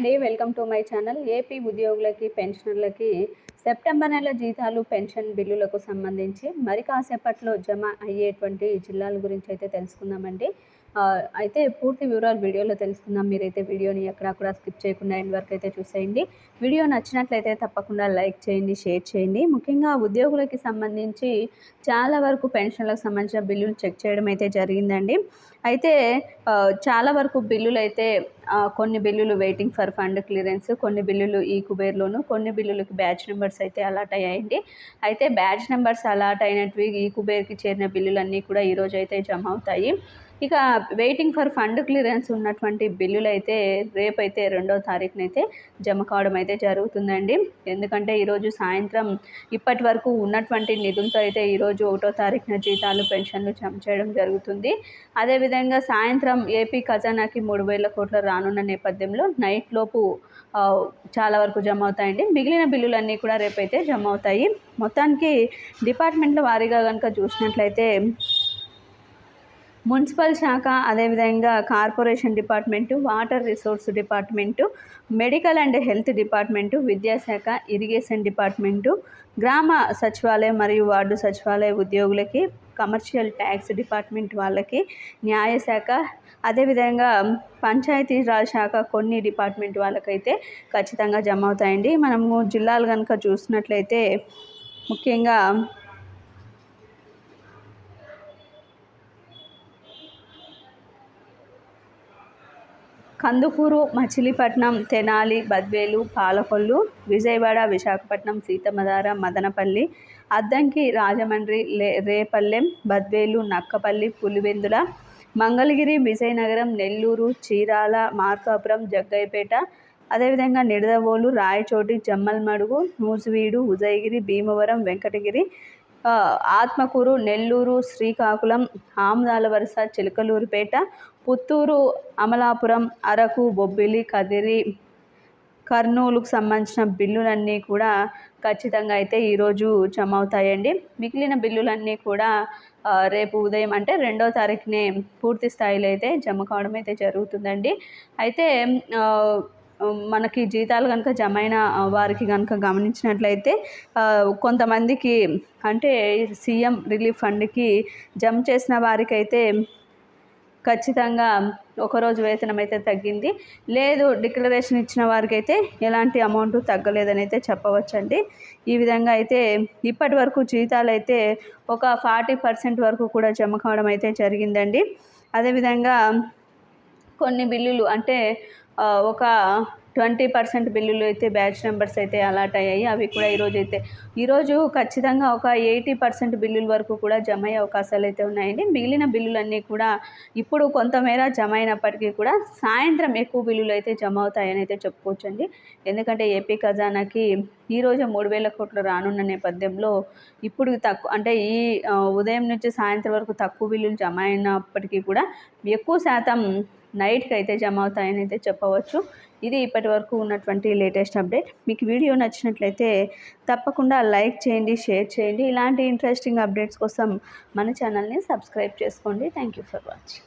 అండి. Welcome to my channel. AP ఉద్యోగులకి పెన్షనర్లకి సెప్టెంబర్ నెల జీతాలు పెన్షన్ బిల్లులకు సంబంధించి మరి కాసేపట్లో జమ అయ్యేటువంటి జిల్లాల గురించి అయితే తెలుసుకుందామండి. అయితే పూర్తి వివరాలు వీడియోలో తెలుసుకుందాం. మీరైతే వీడియోని ఎక్కడ కూడా స్కిప్ చేయకుండా ఎండ్ వరకు అయితే చూసేయండి. వీడియో నచ్చినట్లయితే తప్పకుండా లైక్ చేయండి షేర్ చేయండి. ముఖ్యంగా ఉద్యోగులకి సంబంధించి చాలా వరకు పెన్షన్లకు సంబంధించిన బిల్లులు చెక్ చేయడం అయితే జరిగిందండి. అయితే చాలా వరకు బిల్లులు అయితే కొన్ని బిల్లులు వెయిటింగ్ ఫర్ ఫండ్ క్లియరెన్స్ కొన్ని బిల్లులు ఈ కుబేర్లోను కొన్ని బిల్లులకి బ్యాచ్ నెంబర్స్ అయితే అలాట్ అయ్యాయండి. అయితే బ్యాచ్ నెంబర్స్ అలాట్ అయినట్వి ఈ కుబేర్కి చేరిన బిల్లులన్నీ కూడా ఈరోజు అయితే జమ అవుతాయి. ఇక వెయిటింగ్ ఫర్ ఫండ్ క్లియరెన్స్ ఉన్నటువంటి బిల్లులు అయితే రేపైతే రెండో తారీఖునైతే జమ కావడం అయితే జరుగుతుందండి. ఎందుకంటే ఈరోజు సాయంత్రం ఇప్పటి వరకు ఉన్నటువంటి నిధులతో అయితే ఈరోజు ఒకటో తారీఖున జీతాలు పెన్షన్లు జమ చేయడం జరుగుతుంది. అదేవిధంగా సాయంత్రం ఏపీ ఖజానాకి మూడు వేల కోట్ల రానున్న నేపథ్యంలో నైట్ లోపు చాలా వరకు జమ అవుతాయండి. మిగిలిన బిల్లులన్నీ కూడా రేపైతే జమ అవుతాయి. మొత్తానికి డిపార్ట్మెంట్ల వారీగా కనుక చూసినట్లయితే మున్సిపల్ శాఖ అదేవిధంగా corporation department water resource department medical and health department విద్యాశాఖ ఇరిగేషన్ డిపార్ట్మెంటు గ్రామ సచివాలయం మరియు వార్డు సచివాలయ ఉద్యోగులకి కమర్షియల్ ట్యాక్స్ డిపార్ట్మెంట్ వాళ్ళకి న్యాయశాఖ అదేవిధంగా పంచాయతీరాజ్ శాఖ కొన్ని డిపార్ట్మెంట్ వాళ్ళకైతే ఖచ్చితంగా జమ అవుతాయండి. మనము జిల్లాలు కనుక చూసినట్లయితే ముఖ్యంగా కందుకూరు మచిలీపట్నం తెనాలి బద్వేలు పాలకొల్లు విజయవాడ విశాఖపట్నం సీతమ్మధార మదనపల్లి అద్దంకి రాజమండ్రి రేపల్లెం బద్వేలు నక్కపల్లి పులివెందుల మంగళగిరి విజయనగరం నెల్లూరు చీరాల మార్కాపురం జగ్గయ్యపేట అదేవిధంగా నిడదవోలు రాయచోటి జమ్మల్మడుగు నూజివీడు ఉదయగిరి భీమవరం వెంకటగిరి ఆత్మకూరు నెల్లూరు శ్రీకాకుళం ఆముదాల వరుస చిలకలూరుపేట పుత్తూరు అమలాపురం అరకు బొబ్బిలి కదిరి కర్నూలుకు సంబంధించిన బిల్లులన్నీ కూడా ఖచ్చితంగా అయితే ఈరోజు జమ అవుతాయండి మిగిలిన బిల్లులన్నీ కూడా రేపు ఉదయం అంటే రెండో తారీఖునే పూర్తి స్థాయిలో అయితే జమ కావడం అయితే జరుగుతుందండి. అయితే మనకి జీతాలు కనుక జమ అయిన వారికి కనుక గమనించినట్లయితే కొంతమందికి అంటే సీఎం రిలీఫ్ ఫండ్కి జమ చేసిన వారికైతే ఖచ్చితంగా ఒకరోజు వేతనం అయితే తగ్గింది. లేదు డిక్లరేషన్ ఇచ్చిన వారికి అయితే ఎలాంటి అమౌంట్ తగ్గలేదని అయితే చెప్పవచ్చండి. ఈ విధంగా అయితే ఇప్పటి వరకు జీతాలు అయితే ఒక ఫార్టీ పర్సెంట్ వరకు కూడా జమ కావడం అయితే జరిగిందండి. అదేవిధంగా కొన్ని బిల్లులు అంటే ఒక ట్వంటీ పర్సెంట్ బిల్లులు అయితే బ్యాచ్ నెంబర్స్ అయితే అలాట్ అయ్యాయి. అవి కూడా ఈరోజు అయితే ఈరోజు ఖచ్చితంగా ఒక ఎయిటీ పర్సెంట్ బిల్లుల వరకు కూడా జమ అయ్యే అవకాశాలు అయితే ఉన్నాయండి. మిగిలిన బిల్లులన్నీ కూడా ఇప్పుడు కొంతమేర జమ అయినప్పటికీ కూడా సాయంత్రం ఎక్కువ బిల్లులు అయితే జమ అవుతాయని అయితే చెప్పుకోవచ్చండి. ఎందుకంటే ఏపీ ఖజానాకి ఈరోజు మూడు వేల కోట్లు రానున్న నేపథ్యంలో ఇప్పుడు తక్కువ అంటే ఈ ఉదయం నుంచి సాయంత్రం వరకు తక్కువ బిల్లులు జమ అయినప్పటికీ కూడా ఎక్కువ శాతం నైట్కి అయితే జమ అవుతాయని అయితే చెప్పవచ్చు. ఇది ఇప్పటి వరకు ఉన్నటువంటి లేటెస్ట్ అప్డేట్. మీకు వీడియో నచ్చినట్లయితే తప్పకుండా లైక్ చేయండి షేర్ చేయండి. ఇలాంటి ఇంట్రెస్టింగ్ అప్డేట్స్ కోసం మన ఛానల్ని సబ్స్క్రైబ్ చేసుకోండి. Thank you for watching.